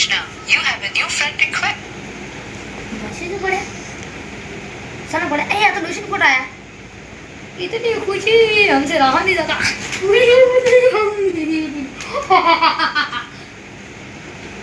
Krishna, you have a new friend request. Message पढ़े सारा पढ़े ए या तो लूशन कोट आया इतनी खुशी हमसे रहा नहीं जाता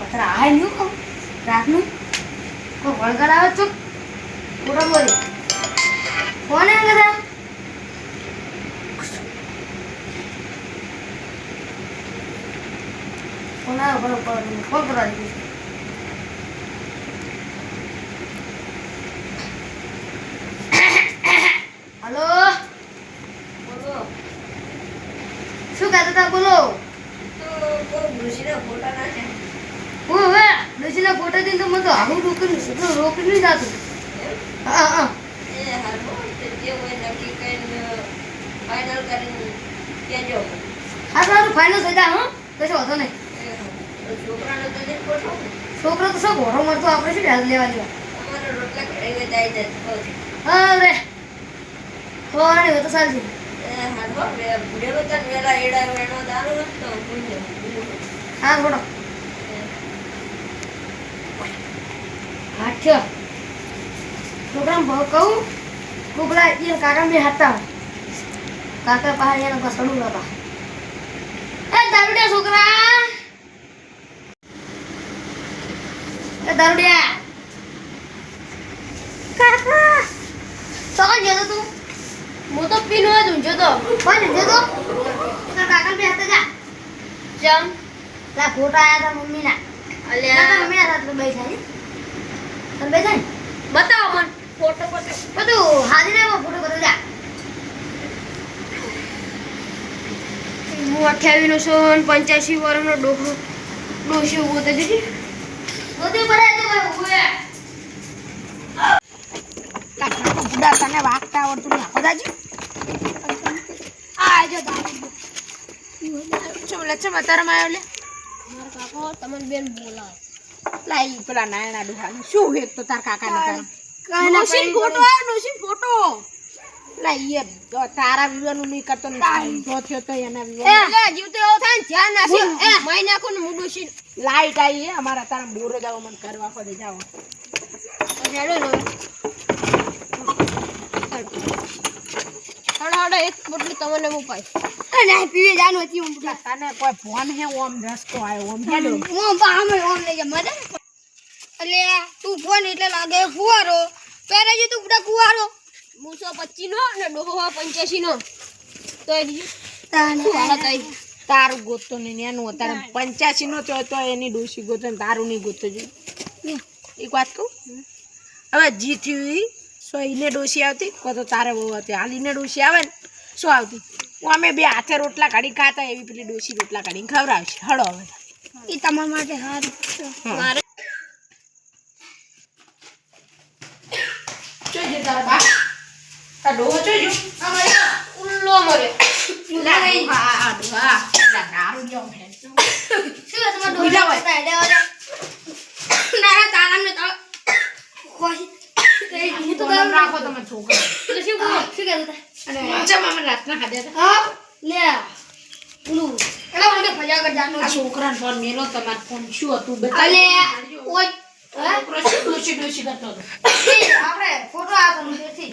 पता रहा है न्यू को रात में को गड़गड़ावा चुप पूरा बोले कौन है अंगदा કોના ઉપર ઉપર કોણ કરવા દીધું હલો? બોલો. શું કહેતા હતા બોલો. હું હવે ડોશીના ફોટા જોઈને તો મને તો આવું રોકડી એટલું રોકડી નહીં કરીને હા હા. હા સારું ફાઇનલ થઈ જાય હં. કશો વાંધો નહીં. છોકરો તો શું ઘોડો મળતો આપણે શું ડાલ લેવા દેવા અરે! હોરાણી હોય તો સારું હા ઘોડો હાથ્યો છોકરાને બહુ કહું કુકડા એ કાકા બે હતા કાકા પહાડ એના પાસે સડું હતા એ દારૂડિયા છોકરા! એ દારૂડિયા. કાકા. તો કઈ જતો તું. હું તો પીનો હતું જોતો કોઈ જતો તારા કાકા બે હતા જા. જમ લા ફોટા આયા તા મમ્મીના. અલ્યા. તારા મમ્મીના સાથે બેઠા છે તમે બેઠા ને બતાવો મને ફોટો બતાવો બધું હાજી લેવો ફોટો બધો જા. હું અઠ્યાવીસ નો સોન પંચ્યાસી વર્ષનો ડોકો ડોશી ઊભો થઈ જશે. તને વાગતા આવડતું નહીં દાજી. આ જો ચમ લચ્છમ અતારમાં આવ્યો લે. મારા કાકો તમને બેન બોલાવે. લાઈ પેલા નાયણા ડુહાને શું હેક તો તાર કાકા ને તાર ફોટો આવ્યો ડોશીન ફોટો લાઈ એ તો તારા વિવાનું નહીં કરતો જો થયો તો એના એ વિવાનું લે જીવતો એવો થાય ને ધ્યાન એ માઈ નાખો ને હું ડોશી લાઈટ આવી અમારા તારા બોરો જાવ મને કરવા પડે જાવ. હેડો હડો હડો એક બોટલી તમને હું પાઈ અને પીવે જાનું હતી હું તને કોઈ ફોન હે ઓમ રસ્તો આવ્યો ઓમ હેડો. ઓમ લઈ જા મજા? એટલે તું ફોન એટલે લાગે ફુવારો પહેલા જે તું બધા કુવારો. મૂસો પચીસ નો અને ડોહો પંચ્યાસી નો તો તારું ગોતતો નહીં એનું અત્યારે પંચ્યાસી નો થયો તો એની ડોસી ગોતો તારું નહીં ગોતો જો. એક વાત કહું? હવે જી થયું સો એને ડોશી આવતી? કો તો તારે બહુ હતી હાલીને ડોસી આવે ને શું આવતી. હું અમે બે હાથે રોટલા કાઢી ખાતા એવી પેલી ડોસી રોટલા કાઢીને ખવડાવશે. હળો હવે. એ તમારા માટે સારું મારે ઉલ્લો મરે લા આ ડોહા. લા. શું ડોહા તારા ને તો તો રાખો તમે છોકરા. એટલે શું બોલો શું કહેતા અને ચમ અમે રાતના ખાધા હા. લે પેલું એટલે મને ફજા કર જાનું ફોન મેલો તમારે ફોન. શું હતું? બતાવી. ઓય કૃષિ ડોશી ડોશી કરતો આપણે ફોટો આવતો નથી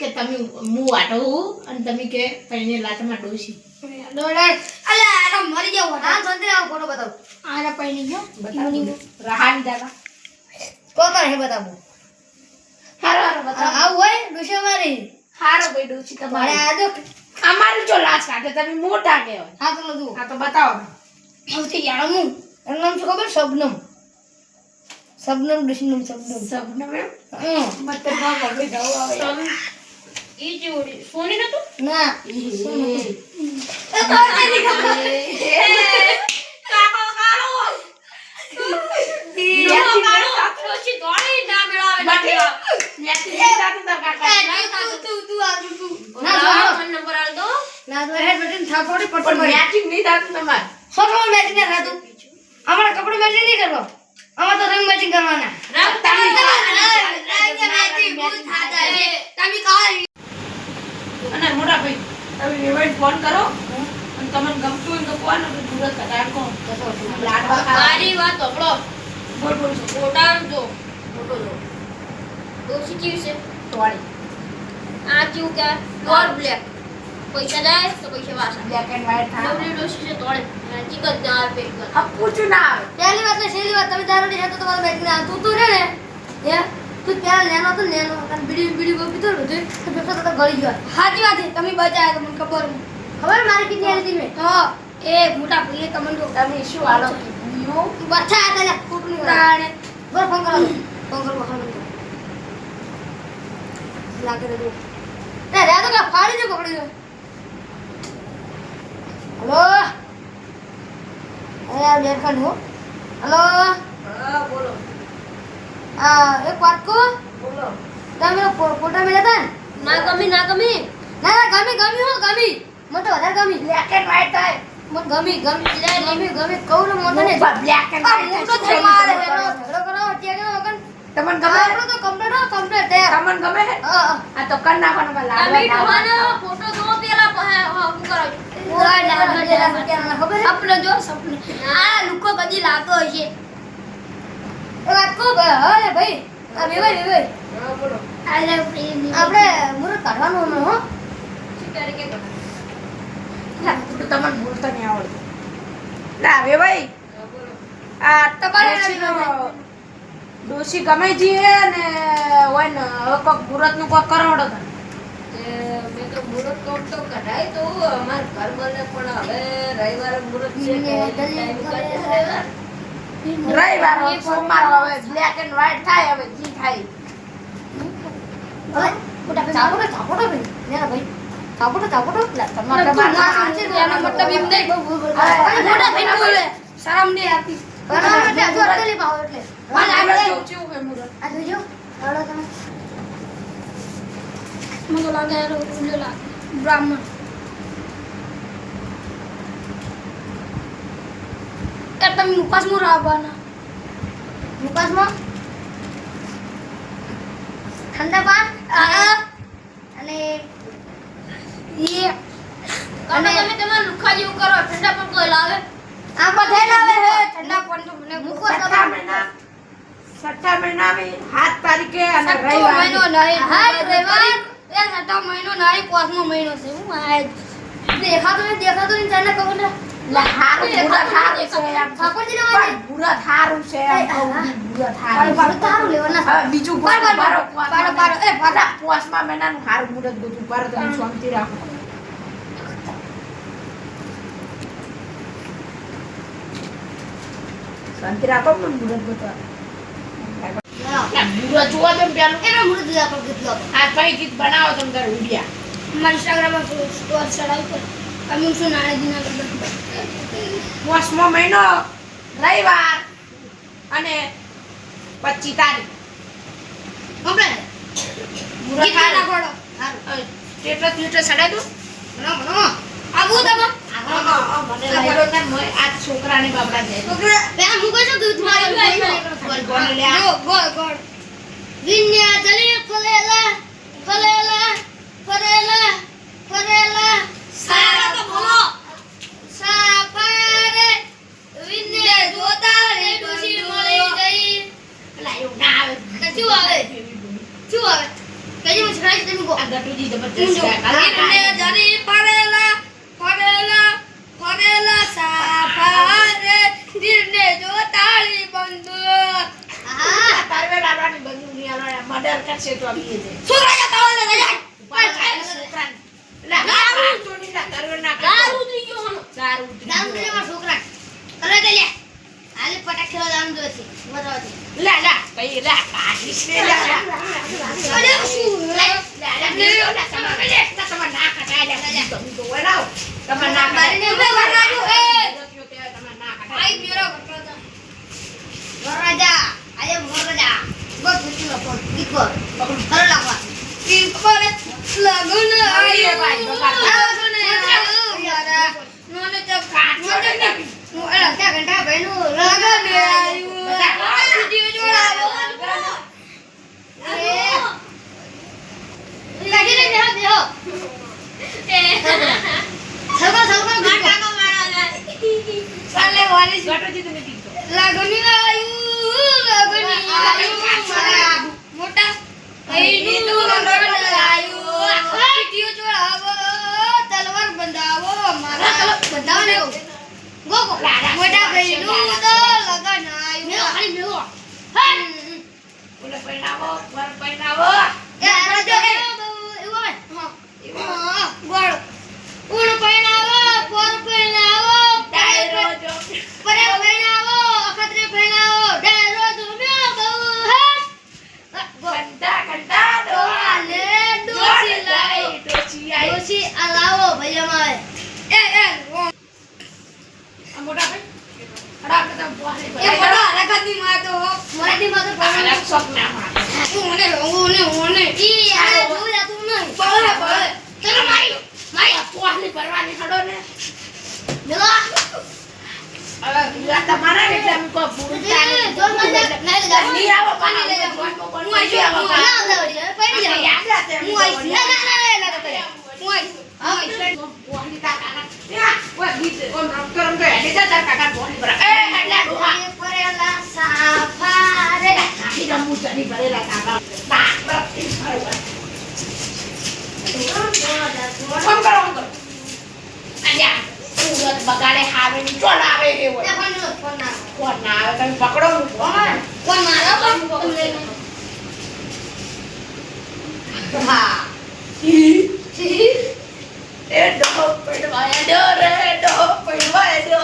કે તમે હું વાટો અને તમે કે પૈને લાતમાં ડોસી અલે આ તો મરી જાવ હા સંતરે આવો ફોટો બતાવો. આને પૈણી ગયો? બતાવો રહાની દાદા. તો તો હે બતાવો હારો હારો બતાવ. આવું હોય? ડોશી મારી હારો ભાઈ ડોસી તમારે. આ જો અમારું જો લાશ કાઢે તમે મોટા કે હા તો નતું હા તો બતાવો સૌથી યાળમું એનું નામ શું ખબર? શબનમ. શબનમ ડોશીનું શબનમ. શબનમ મેમ હમ. મત ના મગજ જાવ આવે. ઈ જોડી સોની નતું? ના સોની એ તો આની કાકા કારો નહીં થાતું તમાર. તો રંગ મેચિંગ કરવાના. આ કેવું કે ગોળ બ્લેક પૈસા જાય તો પૈસા વાસા બ્લેક એન્ડ વ્હાઇટ થાય. ડબલ્યુ ડોસી છે તોડે. ચિકન ના આવે પેટ આ પૂછું ના આવે. પહેલી વાત ને છેલ્લી વાત તમે દારૂડી તો તમારે મેચિંગ ના તું તું રે ને હે? તું પેલા નેનો તો નેનો. અને બીડી બીડી બહુ તો બધું તો પેપર તો ગળી ગયો. સાચી વાત છે તમે બચાયા તમને ખબર ખબર મારે કેટલી હતી મેં હા. એ મોટા ભાઈએ તમને તો તમે શું હાલો? યુ બચાયા તને ખોટું નહીં તાણે. બર ફોન કરો ફોન કરો. લાગે તો જો એ તો કે ફાડી દે પકડી હલો એ આ દેખા નો હલો હા બોલો આ એક વાત કહું બોલો તમે ફોટા મેળ્યા હતા ના ગમી ના ગમી ના ના ગમી ગમી હો ગમી મને તો વધારે ગમી બ્લેક એન્ડ વ્હાઈટ થાય મને ગમી ગમી ગમી ગમી કહું ને મને ને બ્લેક એન્ડ વ્હાઈટ મોટો મારે ઝઘડો કરો અત્યારે તમને ગમે? આપણો તો કમ્પ્લીટ હો કમ્પ્લીટ તૈયાર તમને ગમે? હા આ તો કર નાખવાનો તમે લાડવા ડોહાનો ફોટો જો પેલા હું કરો? ઓય લાડ લાડ લાડ ખબર છે? જો સપને. આ લુકો કદી લાગતો હશે. એ વાત કહું ભાઈ હા રે ભાઈ. આ વેવાય વેવાય. હા બોલો. આપણે મુરત કાઢવાનું હો. તરીકે ના તો તમને બોલતા નહીં આવડતું. ના ભાઈ આ તમારે ડોશી ગમે છે ને હોય ને હવે કોક મુરતનું કોક કરોડો થાય. મેં તો મુહૂર્ત કોમ તો કઢાય તો અમાર ઘર બને પણ હવે રવિવારે મુહૂર્ત છે. રવિવાર સોમવાર હવે બ્લેક એન્ડ વ્હાઈટ થાય હવે જી થાય. ચાપોટો ચાપોટો ભાઈ. ચાપોટો ચાપોટો મતલબ એમ નહીં. શરમ નહીં આવતી. એટલે. આ આ આપણે? આ જોજો. આવડો તમે. મને લાગે યાર ઓલો લાગે બ્રાહ્મણ. કે તમે ઠંડા પાન અને એ અને તમે તમારા લુખા જેવું કરો ઠંડા પણ કોઈ લાવે? આ બધા લાવે હે ઠંડા પાન તો મને મુપાસ છઠ્ઠા મહિના મહિનાની સાત તારીખે અને છઠ્ઠો મહિનો નહીં હા રવિવાર. એ છઠ્ઠો મહિનો નહીં પાંચમો મહિનો છે. હું આ દેખાતો નહીં દેખાતો નહીં તને ખબર ને એટલે હારું મુરત હારું છે એમ. ઠાકોરજીને પણ વાંચે. મુરત હારું છે એમ કહું છું, પાડો છે. લેવાના હવે બીજું પાડો, પાડો, પાડો, પાડો. એ, બધા પોસમાં મહિનાનું હારું મુરત ગોતું પાડો તમે શાંતિ રાખો. શાંતિ રાખો પણ મુરત ગોતવા ના, મુરત જોવા દો ને પેલું. એનો મુરત દીધા પર કીધું આ કઈ ગીત બનાવો તમે તારે ઉડ્યા મારા ઇન્સ્ટાગ્રામમાં સ્ટોર ચડાવી પર. અમે શું નાણે દીના કરતા પોસમો મહિનો રવિવાર અને પચીસ તારીખ. કમ્પ્લેટ મુરત ગીત ના. સ્ટેટસ ચડાવી ભણો ભણો. તમે? છોકરાને જાય છોકરા દૂધ ગોળ ગોળ વિન્યા જલી ફલેલા ફલેલા ફરેલા ફરેલા સારા તો બોલો સાપારે વિન્ને જોતા રે ડોસી મળી ગઈ પેલા એવું ના આવે. શું આવે? શું આવે કઈ મને છડાઈ તમે કો આ ગટુજી જબરજસ્ત વિન્ને જલી ફરેલા ફરેલા ફરેલા સાપારે વિન્ને જોતાળી બંધુ આલો, મર્ડર કરશે તો આ બીએ છે. છોકરા જતા હોય ને જાય ઉપાડ ખાય છોકરાને. લા, ગારું તો નહીં, લા, તારવે ના કરતો. દારૂ થઈ ગયો હનો. ગારું ઉતરી દારૂ પીને ગયું. મારા બસ ઉઠી લખો દીકરો ઘર લાગવા દીકર લગન આયો લગન આયો યારા નોને તો કાટ મને હું અડધા ઘંટા બેનું લગન આયો જીવ જોડાવો લાગી રે દેહ દેહ સગો સગો કાકા મારા સાલે વાલી લગન આયો Pero bueno, vos, acá tres peinados. કરતા ડોહાને ડોસી લાઈ ડોસી આઈ ડોસી આલાવો ભાઈ અમારે એ એ આ મોટા ભાઈ? અડા કરતા બોલે એ મોટા રખતની માં તો મોટી માં તો બોલે શોખ ના માં તું મને રોંગો ને ઓને ઈ આ જોયા તું નહીં. બોલે બોલે ચલો મારી મારી. પોહની પરવાની ખડો ને. મેલો. હવે તમારા એટલે અમે કોઈ ભૂલતા નહીં. જો મને નહીં આવો પાણી લઈ જા તમે પકડો. કોણ કોણ મારો કોણ હા. એ ડો પડવાય ડો રે ડો પડવાય ડો